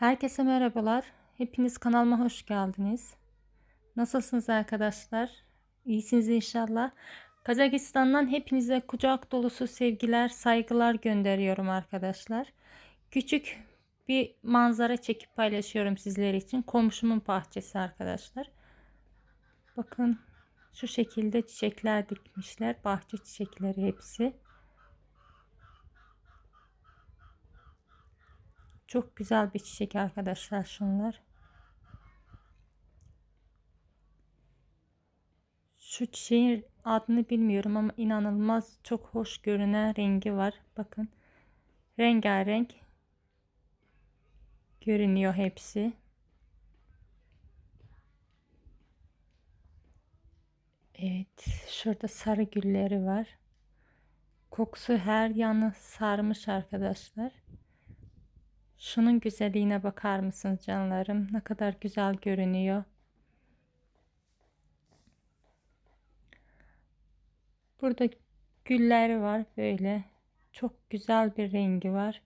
Herkese merhabalar. Hepiniz kanalıma hoş geldiniz. Nasılsınız arkadaşlar? İyisiniz inşallah. Kazakistan'dan hepinize kucak dolusu sevgiler, saygılar gönderiyorum arkadaşlar. Küçük bir manzara çekip paylaşıyorum sizler için. Komşumun bahçesi arkadaşlar. Bakın şu şekilde çiçekler dikmişler. Bahçe çiçekleri hepsi. Çok güzel bir çiçek arkadaşlar şunlar. Şu çiçeğin adını bilmiyorum ama inanılmaz çok hoş görünen rengi var. Bakın rengarenk görünüyor hepsi. Evet şurada sarı gülleri var. Kokusu her yanı sarmış arkadaşlar. Şunun güzelliğine bakar mısınız canlarım? Ne kadar güzel görünüyor. Burada gülleri var böyle. Çok güzel bir rengi var.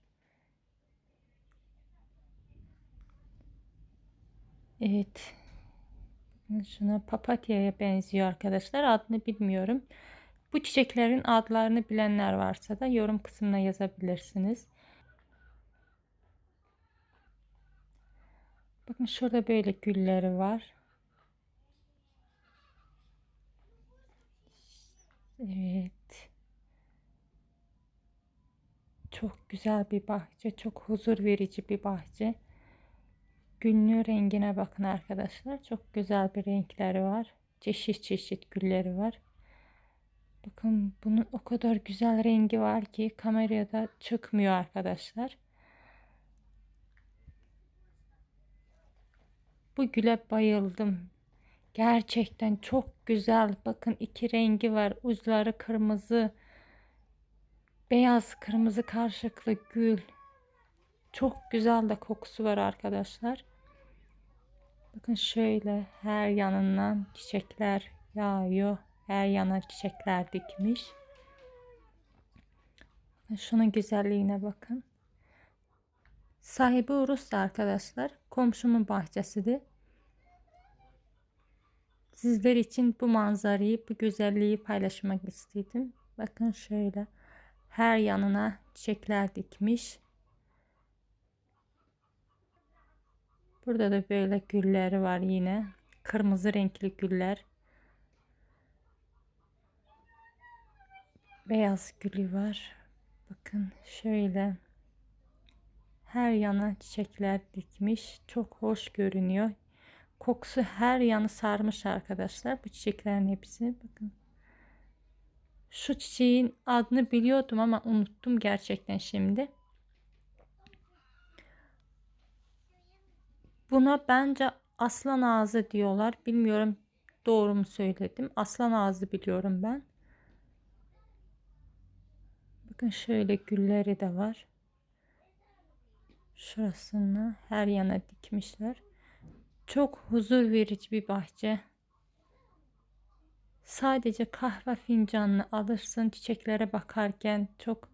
Evet. Şuna papatyaya benziyor arkadaşlar. Adını bilmiyorum. Bu çiçeklerin adlarını bilenler varsa da yorum kısmına yazabilirsiniz. Bakın şurada böyle gülleri var. Evet. Çok güzel bir bahçe. Çok huzur verici bir bahçe. Günlüğü rengine bakın arkadaşlar. Çok güzel bir renkleri var. Çeşit çeşit gülleri var. Bakın bunun o kadar güzel rengi var ki kameraya da çıkmıyor arkadaşlar. Bu güle bayıldım. Gerçekten çok güzel. Bakın iki rengi var. Uçları kırmızı. Beyaz kırmızı karşılıklı gül. Çok güzel de kokusu var arkadaşlar. Bakın şöyle her yanından çiçekler yağıyor. Her yana çiçekler dikmiş. Şunun güzelliğine bakın. Sahibi Urus arkadaşlar. Komşumun bahçesidir. Sizler için bu manzarayı, bu güzelliği paylaşmak istedim. Bakın şöyle her yanına çiçekler dikmiş. Burada da böyle gülleri var yine. Kırmızı renkli güller. Beyaz gülü var. Bakın şöyle her yana çiçekler dikmiş. Çok hoş görünüyor. Kokusu her yanı sarmış arkadaşlar. Bu çiçeklerin hepsi. Bakın. Şu çiçeğin adını biliyordum ama unuttum gerçekten şimdi. Buna bence aslan ağzı diyorlar. Bilmiyorum doğru mu söyledim. Aslan ağzı biliyorum ben. Bakın şöyle gülleri de var. Şurasını her yana dikmişler. Çok huzur verici bir bahçe. Sadece kahve fincanını alırsın çiçeklere bakarken çok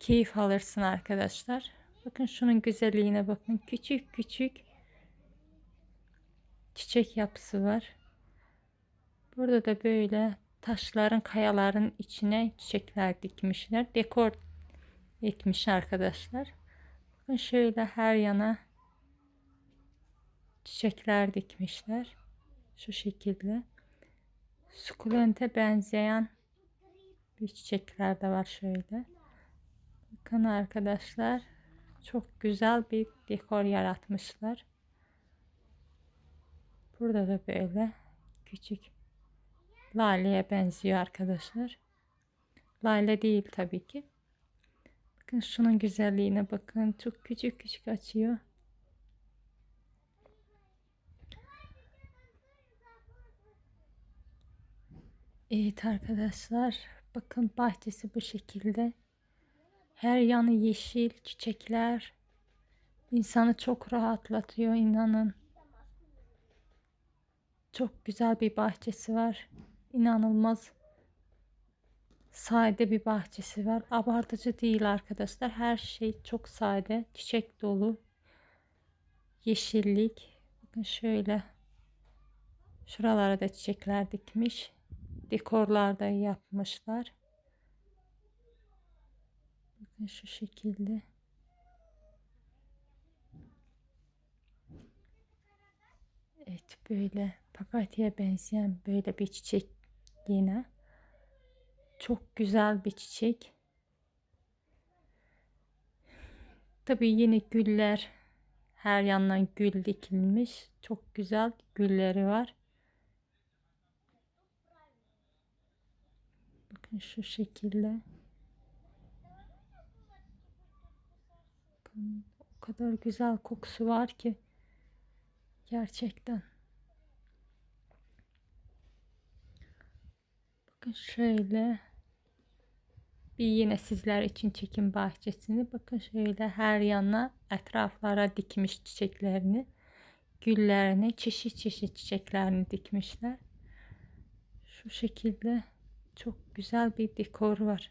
keyif alırsın arkadaşlar. Bakın şunun güzelliğine bakın. Küçük küçük çiçek yapısı var. Burada da böyle taşların kayaların içine çiçekler dikmişler. Dekor ekmiş arkadaşlar. Bakın şöyle her yana çiçekler dikmişler. Şu şekilde. Sukulente benzeyen bir çiçekler de var şöyle. Bakın arkadaşlar çok güzel bir dekor yaratmışlar. Burada da böyle küçük laleye benziyor arkadaşlar. Lale değil tabii ki. Bakın şunun güzelliğine bakın. Çok küçük küçük açıyor. Evet arkadaşlar. Bakın bahçesi bu şekilde. Her yanı yeşil çiçekler. İnsanı çok rahatlatıyor inanın. Çok güzel bir bahçesi var. İnanılmaz sade bir bahçesi var. Abartıcı değil arkadaşlar. Her şey çok sade. Çiçek dolu. yeşillik. Bakın şöyle. Şuralara da çiçekler dikmiş. Dekorlar da yapmışlar. Bakın şu şekilde. Evet böyle papatya'ya benzeyen böyle bir çiçek yine. Çok güzel bir çiçek. Tabii yine güller her yandan gül dikilmiş. Çok güzel gülleri var. Bakın şu şekilde. Bakın o kadar güzel kokusu var ki gerçekten. Bakın şöyle bir yine sizler için çekim bahçesini bakın şöyle her yana etraflara dikmiş çiçeklerini güllerini çeşit çeşit çiçeklerini dikmişler şu şekilde çok güzel bir dekor var